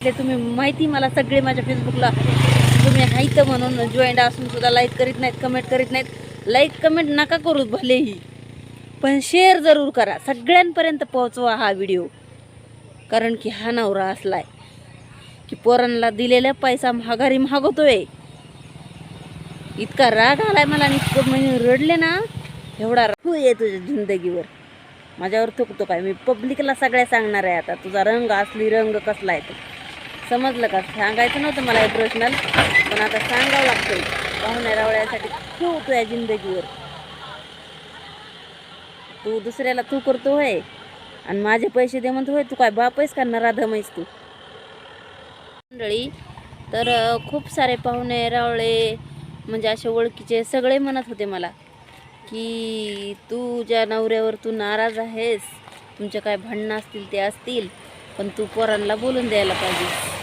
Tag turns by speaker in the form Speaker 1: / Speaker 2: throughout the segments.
Speaker 1: ते तुम्ही माहिती मला सगळे माझ्या फेसबुकला तुम्ही हायतं म्हणून जॉईंट असून सुद्धा लाईक करीत नाहीत कमेंट करीत नाहीत. लाईक कमेंट नका करू भलेही. पण शेअर जरूर करा. सगळ्यांपर्यंत पोहोचवा हा व्हिडिओ कारण की हा नवरा असलाय की पोरांना दिलेला पैसा महागारी मागवतोय. इतका राग आलाय मला आणि इतकं म्हणजे रडले ना एवढा राग आहे तुझ्या जिंदगीवर. माझ्यावर थुकतो काय? मी पब्लिकला सगळ्या सांगणार आहे आता. तुझा रंग असली रंग कसला आहे तो? समजलं का? सांगायचं नव्हतं मला हे प्रश्नल पण आता सांगावं लागतं पाहुण्या रावळ्यासाठी तू तुझ्या जिंदगीवर. तू दुसऱ्याला तू करतो होय आणि माझे पैसे दे म्हणतो होय तू काय बाप आहेस का नराधम आहेस तू? मंडळी तर खूप सारे पाहुणे रावळे म्हणजे असे ओळखीचे सगळे म्हणत होते मला की तू ज्या नवऱ्यावर तू नाराज आहेस तुमचे काय भांडणं असतील ते असतील पण तू पोरांना बोलून द्यायला पाहिजे.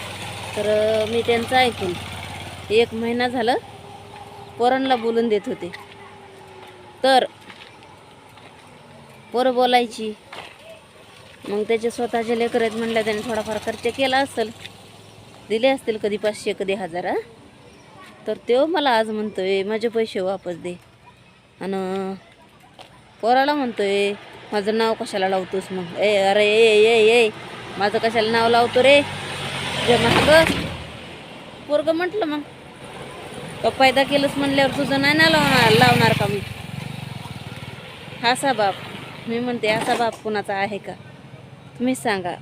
Speaker 1: तर मी त्यांचं ऐकून एक महिना झालं पोरांना बोलून देत होते. तर पोरं बोलायची. मग त्याचे स्वतःचे लेकर आहेत म्हणलं त्याने थोडाफार खर्च केला असेल. दिले असतील कधी पाचशे कधी हजार तर तो मला आज म्हणतोय माझे पैसे वापस दे. आणि पोराला म्हणतोय माझं नाव कशाला लावतोस मग? ए अरे ए ए ए माझं कशाला नाव लावतो रे? जे महाग पोरग म्हटलं मग पप्पायदा पैदा म्हणल्यावर तुझं नाही ना लावणार लावणार का मी? असा बाप. मी म्हणते असा बाप कुणाचा आहे का? तुम्ही सांगा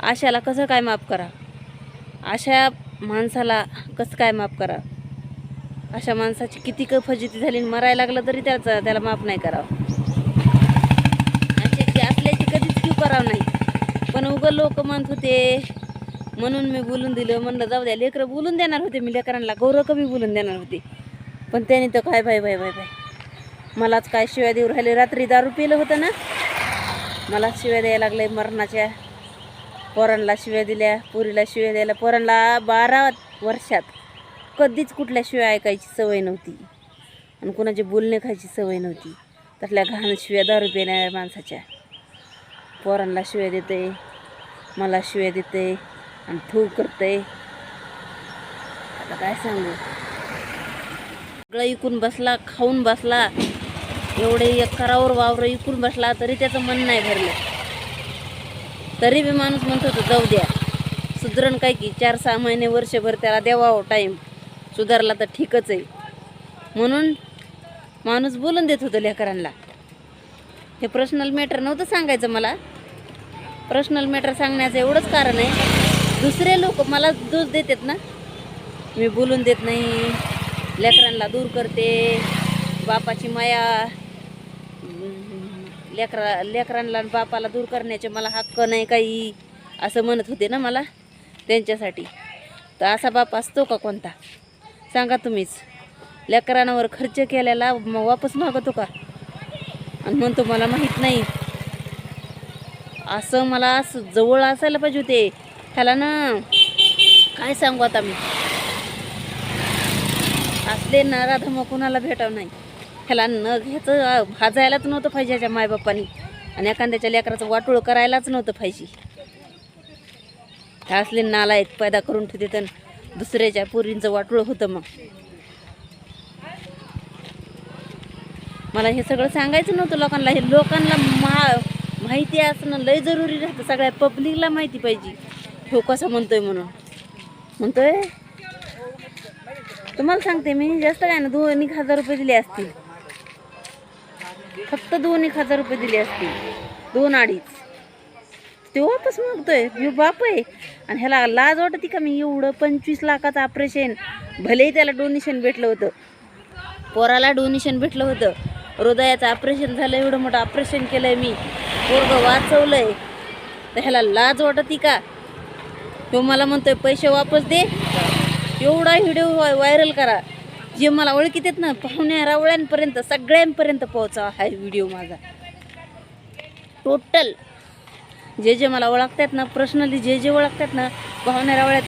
Speaker 1: आशाला कसं काय माफ करा? अशा माणसाला कसं काय माफ करा? अशा माणसाची किती क फजिती झाली आणि मरायला लागलं तरी त्याचा त्याला माफ नाही करावं. असे असल्याची कधीच क्यू करावं नाही. पण उगं लोक म्हणत होते म्हणून मी बोलून दिलं म्हणलं जाऊ द्या लेकरं बोलून देणार होते मी लेकरांना गौरव कमी बोलून देणार होते. पण त्याने तर काय बाय बाय बाय बाय मलाच काय शिव्या देऊ राहिले रात्री दारू पिलं होतं ना. मला शिव्या द्यायला लागले मरणाच्या पोरांना शिव्या दिल्या पुरीला शिव्या द्यायला पोरांना बारा वर्षात कधीच कुठल्या शिव्या ऐकायची सवय नव्हती. आणि कुणाचे बोलणे खायची सवय नव्हती. तसल्या घाण शिव्या दारू पिणाऱ्या माणसाच्या. पोरांना शिव्या देते मला शिव्या देते. आणि ठू करते आता काय सांगू? सगळं इकून बसला खाऊन बसला. एवढे एकरावर वावर इकून बसला तरी त्याचं मन नाही भरलं. तरी बी माणूस म्हणत होता जाऊ द्या. सुधरण काय की? चार सहा महिने वर्षभर त्याला द्यावा टाईम सुधारला तर ठीकच आहे. म्हणून माणूस बोलून देत होतं लेकरांना. हे पर्सनल मॅटर नव्हतं सांगायचं मला. पर्सनल मॅटर सांगण्याचं एवढंच कारण आहे. दुसरे लोक मला दूध देतात ना. मी बोलून देत नाही. लेकरांना दूर करते. बापाची माया लेकरा लेकरांना आणि बापाला दूर करण्याचे मला हक्क नाही काही असं म्हणत होते ना मला त्यांच्यासाठी. तर असा बाप असतो का कोणता? सांगा तुम्हीच. लेकरांवर खर्च केलेला मग वापस मागवतो का? आणि म्हणतो मला माहीत नाही. असं मला असं जवळ असायला पाहिजे होते. ह्याला ना काय सांगू आता मी? असले ना राधा मग कुणाला भेटावं नाही. ह्याला न घ्यायचं भाजायलाच नव्हतं पाहिजे ह्याच्या मायबापानी. आणि एखाद्याच्या लेकराचं वाटोळ करायलाच नव्हतं पाहिजे. हे असले नालायक पैदा करून ठेवते तर दुसऱ्याच्या पोरींचं वाटोळ होतं मग. मला हे सगळं सांगायचं नव्हतं लोकांना. हे लोकांना मा माहिती असणं लय जरुरी राहतं. सगळ्या पब्लिकला माहिती पाहिजे. हो कसं म्हणतोय म्हणून? म्हणतोय? तुम्हाला सांगते मी जास्त काय ना दोन एक हजार रुपये दिले असतील. फक्त दोन एक हजार रुपये दिले असतील. दोन अडीच. ते वापस मागतोय मी बाप आहे आणि ह्याला लाज वाटते का मी? एवढं पंचवीस लाखाचं ऑपरेशन भलेही त्याला डोनेशन भेटलं होतं. पोराला डोनेशन भेटलं होतं. हृदयाचं ऑपरेशन झालं एवढं मोठं ऑपरेशन केलं आहे मी. पोरगं वाचवलंय. तर ह्याला लाज वाटते का? तो मला म्हणतोय पैसे वापस दे. एवढा व्हिडिओ व्हायरल करा. जे मला ओळखीत आहेत ना पाहुण्या रावळ्यांपर्यंत सगळ्यांपर्यंत पोहोचावा हा व्हिडिओ माझा. टोटल जे जे मला ओळखतात ना पर्सनली जे जे ओळखतात ना पाहुण्या रावळ्यात